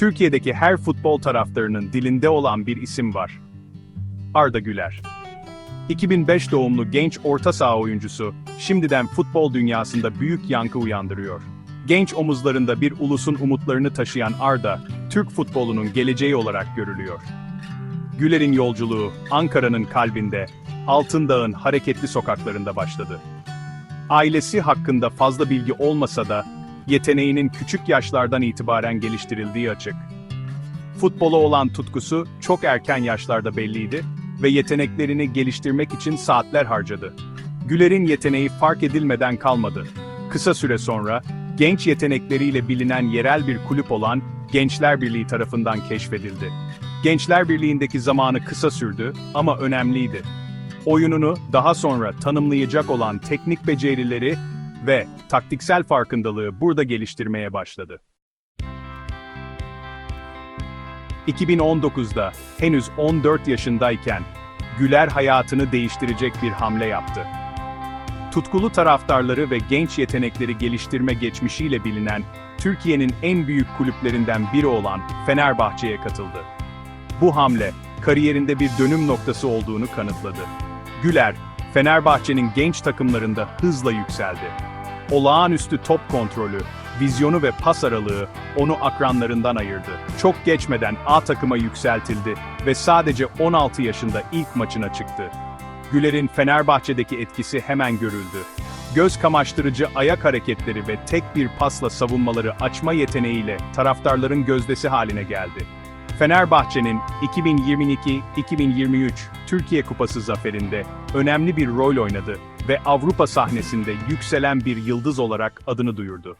Türkiye'deki her futbol taraftarının dilinde olan bir isim var. Arda Güler. 2005 doğumlu genç orta saha oyuncusu, şimdiden futbol dünyasında büyük yankı uyandırıyor. Genç omuzlarında bir ulusun umutlarını taşıyan Arda, Türk futbolunun geleceği olarak görülüyor. Güler'in yolculuğu, Ankara'nın kalbinde, Altındağ'ın hareketli sokaklarında başladı. Ailesi hakkında fazla bilgi olmasa da, yeteneğinin küçük yaşlardan itibaren geliştirildiği açık. Futbola olan tutkusu çok erken yaşlarda belliydi ve yeteneklerini geliştirmek için saatler harcadı. Güler'in yeteneği fark edilmeden kalmadı. Kısa süre sonra, genç yetenekleriyle bilinen yerel bir kulüp olan Gençler Birliği tarafından keşfedildi. Gençler Birliği'ndeki zamanı kısa sürdü ama önemliydi. Oyununu daha sonra tanımlayacak olan teknik becerileri ve taktiksel farkındalığı burada geliştirmeye başladı. 2019'da henüz 14 yaşındayken Güler hayatını değiştirecek bir hamle yaptı. Tutkulu taraftarları ve genç yetenekleri geliştirme geçmişiyle bilinen Türkiye'nin en büyük kulüplerinden biri olan Fenerbahçe'ye katıldı. Bu hamle kariyerinde bir dönüm noktası olduğunu kanıtladı. Güler, Fenerbahçe'nin genç takımlarında hızla yükseldi. Olağanüstü top kontrolü, vizyonu ve pas aralığı onu akranlarından ayırdı. Çok geçmeden A takıma yükseltildi ve sadece 16 yaşında ilk maçına çıktı. Güler'in Fenerbahçe'deki etkisi hemen görüldü. Göz kamaştırıcı ayak hareketleri ve tek bir pasla savunmaları açma yeteneğiyle taraftarların gözdesi haline geldi. Fenerbahçe'nin 2022-2023 Türkiye Kupası zaferinde önemli bir rol oynadı ve Avrupa sahnesinde yükselen bir yıldız olarak adını duyurdu.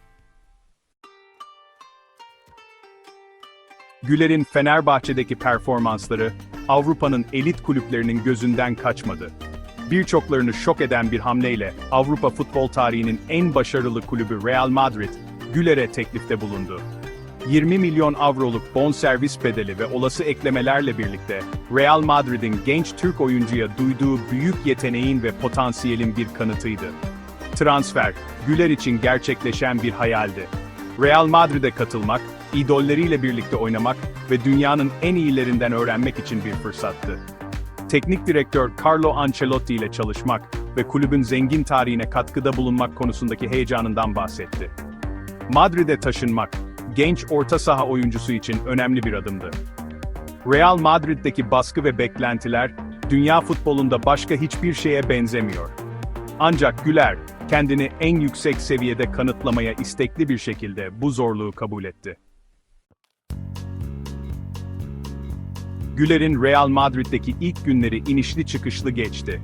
Güler'in Fenerbahçe'deki performansları Avrupa'nın elit kulüplerinin gözünden kaçmadı. Birçoklarını şok eden bir hamleyle Avrupa futbol tarihinin en başarılı kulübü Real Madrid, Güler'e teklifte bulundu. 20 milyon avroluk bonservis bedeli ve olası eklemelerle birlikte Real Madrid'in genç Türk oyuncuya duyduğu büyük yeteneğin ve potansiyelin bir kanıtıydı. Transfer, Güler için gerçekleşen bir hayaldi. Real Madrid'e katılmak, idolleriyle birlikte oynamak ve dünyanın en iyilerinden öğrenmek için bir fırsattı. Teknik direktör Carlo Ancelotti ile çalışmak ve kulübün zengin tarihine katkıda bulunmak konusundaki heyecanından bahsetti. Madrid'e taşınmak, genç orta saha oyuncusu için önemli bir adımdı. Real Madrid'deki baskı ve beklentiler, dünya futbolunda başka hiçbir şeye benzemiyor. Ancak Güler, kendini en yüksek seviyede kanıtlamaya istekli bir şekilde bu zorluğu kabul etti. Güler'in Real Madrid'deki ilk günleri inişli çıkışlı geçti.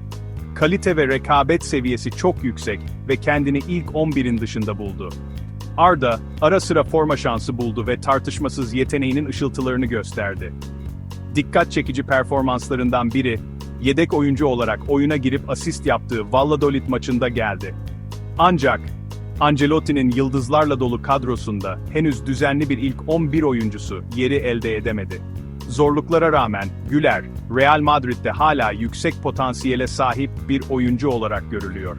Kalite ve rekabet seviyesi çok yüksek ve kendini ilk 11'in dışında buldu. Arda, ara sıra forma şansı buldu ve tartışmasız yeteneğinin ışıltılarını gösterdi. Dikkat çekici performanslarından biri, yedek oyuncu olarak oyuna girip asist yaptığı Valladolid maçında geldi. Ancak, Ancelotti'nin yıldızlarla dolu kadrosunda henüz düzenli bir ilk 11 oyuncusu yeri elde edemedi. Zorluklara rağmen Güler, Real Madrid'de hala yüksek potansiyele sahip bir oyuncu olarak görülüyor.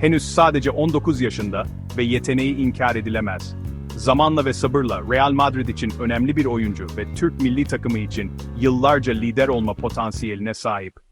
Henüz sadece 19 yaşında ve yeteneği inkar edilemez. Zamanla ve sabırla Real Madrid için önemli bir oyuncu ve Türk milli takımı için yıllarca lider olma potansiyeline sahip.